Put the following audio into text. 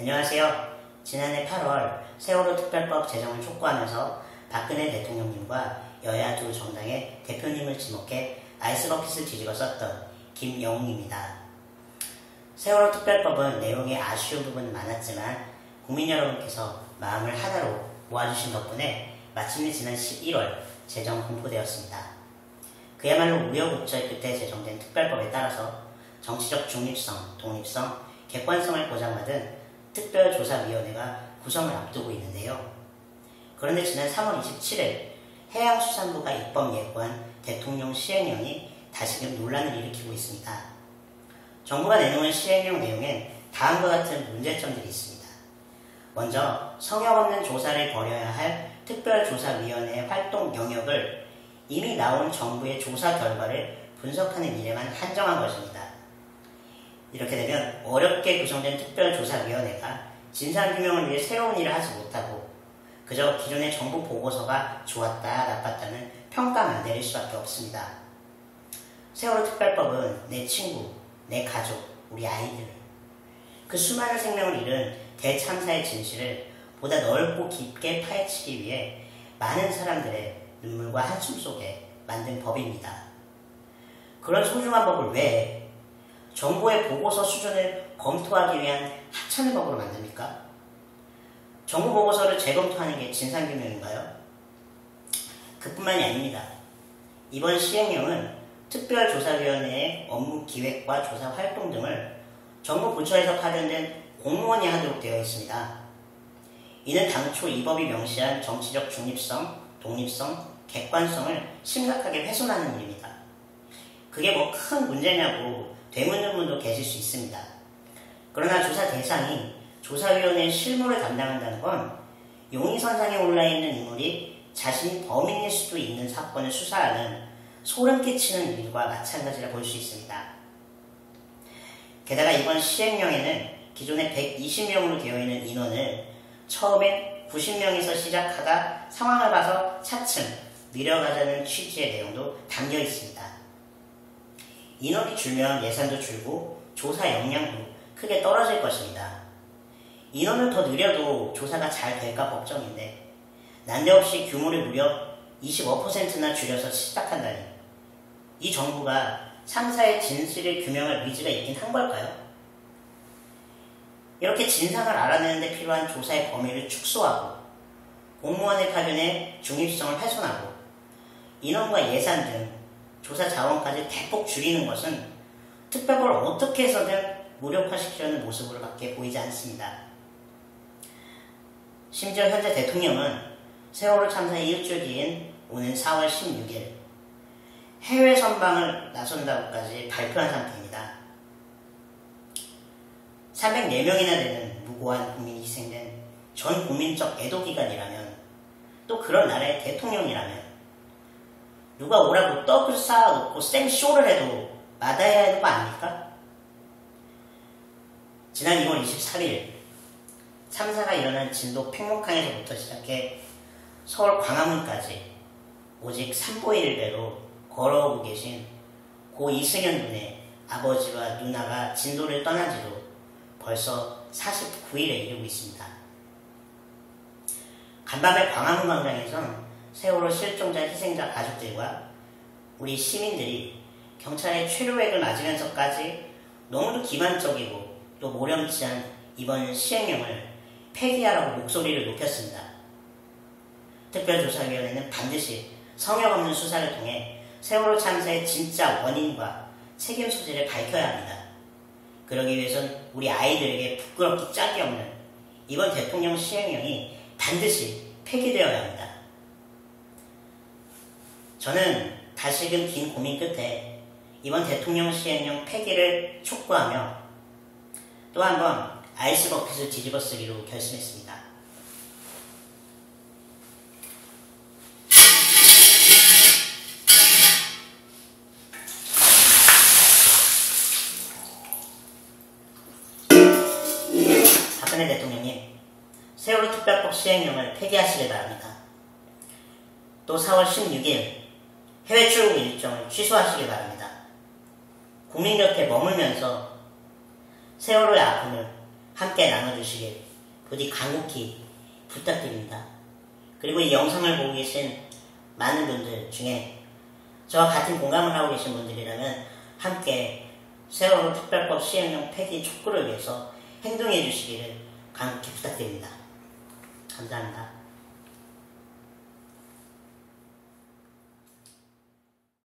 안녕하세요. 지난해 8월 세월호 특별법 제정을 촉구하면서 박근혜 대통령님과 여야 두 정당의 대표님을 지목해 아이스버킷을 뒤집어 썼던 김영웅입니다. 세월호 특별법은 내용에 아쉬운 부분은 많았지만 국민 여러분께서 마음을 하나로 모아주신 덕분에 마침내 지난 11월 제정 공포되었습니다. 그야말로 우여곡절 끝에 제정된 특별법에 따라서 정치적 중립성, 독립성, 객관성을 보장받은 특별조사위원회가 구성을 앞두고 있는데요. 그런데 지난 3월 27일 해양수산부가 입법 예고한 대통령 시행령이 다시금 논란을 일으키고 있습니다. 정부가 내놓은 시행령 내용엔 다음과 같은 문제점들이 있습니다. 먼저 성역 없는 조사를 벌여야 할 특별조사위원회의 활동 영역을 이미 나온 정부의 조사 결과를 분석하는 일에만 한정한 것입니다. 이렇게 되면 어렵게 구성된 특별조사위원회가 진상규명을 위해 새로운 일을 하지 못하고 그저 기존의 정부 보고서가 좋았다 나빴다는 평가만 내릴 수밖에 없습니다. 세월호 특별법은 내 친구, 내 가족, 우리 아이들 그 수많은 생명을 잃은 대참사의 진실을 보다 넓고 깊게 파헤치기 위해 많은 사람들의 눈물과 한숨 속에 만든 법입니다. 그런 소중한 법을 왜 정부의 보고서 수준을 검토하기 위한 하찮은 법으로 만듭니까? 정부 보고서를 재검토하는 게 진상규명인가요? 그뿐만이 아닙니다. 이번 시행령은 특별조사위원회의 업무 기획과 조사 활동 등을 정부 부처에서 파견된 공무원이 하도록 되어 있습니다. 이는 당초 이 법이 명시한 정치적 중립성, 독립성, 객관성을 심각하게 훼손하는 일입니다. 그게 뭐 큰 문제냐고 되묻는 분도 계실 수 있습니다. 그러나 조사 대상이 조사위원회의 실무를 담당한다는 건 용의선상에 올라있는 인물이 자신이 범인일 수도 있는 사건을 수사하는 소름 끼치는 일과 마찬가지라 볼 수 있습니다. 게다가 이번 시행령에는 기존의 120명으로 되어 있는 인원을 처음에 90명에서 시작하다 상황을 봐서 차츰 밀어가자는 취지의 내용도 담겨 있습니다. 인원이 줄면 예산도 줄고 조사 역량도 크게 떨어질 것입니다. 인원을 더 늘려도 조사가 잘 될까 걱정인데 난데없이 규모를 무려 25%나 줄여서 시작한다니 이 정부가 참사의 진실을 규명할 의지가 있긴 한 걸까요? 이렇게 진상을 알아내는 데 필요한 조사의 범위를 축소하고 공무원의 파견에 중립성을 훼손하고 인원과 예산 등 조사 자원까지 대폭 줄이는 것은 특별법을 어떻게 해서든 무력화시키려는 모습으로 밖에 보이지 않습니다. 심지어 현재 대통령은 세월호 참사 뒤인 오는 4월 16일 해외 선방을 나선다고까지 발표한 상태입니다. 304명이나 되는 무고한 국민이 희생된 전 국민적 애도 기간이라면 또 그런 나라의 대통령이라면 누가 오라고 떡을 쌓아놓고 생쇼를 해도 받아야 하는 거 아닙니까? 지난 2월 23일 참사가 일어난 진도 팽목항에서부터 시작해 서울 광화문까지 오직 산보일배로 걸어오고 계신 고 이승현 군의 아버지와 누나가 진도를 떠난 지도 벌써 49일에 이르고 있습니다. 간밤에 광화문 광장에선 세월호 실종자 희생자 가족들과 우리 시민들이 경찰의 최료액을 맞으면서까지 너무도 기만적이고 또 모렴치한 이번 시행령을 폐기하라고 목소리를 높였습니다. 특별조사위원회는 반드시 성역 없는 수사를 통해 세월호 참사의 진짜 원인과 책임 소재를 밝혀야 합니다. 그러기 위해선 우리 아이들에게 부끄럽기 짝이 없는 이번 대통령 시행령이 반드시 폐기되어야 합니다. 저는 다시금 긴 고민 끝에 이번 대통령 시행령 폐기를 촉구하며 또 한 번 아이스버킷을 뒤집어 쓰기로 결심했습니다. 박근혜 대통령님, 세월호 특별법 시행령을 폐기하시길 바랍니다. 또 4월 16일 해외 출국 일정을 취소하시길 바랍니다. 국민 곁에 머물면서 세월호의 아픔을 함께 나눠주시길 부디 간곡히 부탁드립니다. 그리고 이 영상을 보고 계신 많은 분들 중에 저와 같은 공감을 하고 계신 분들이라면 함께 세월호 특별법 시행령 폐기 촉구를 위해서 행동해 주시기를 간곡히 부탁드립니다. 감사합니다.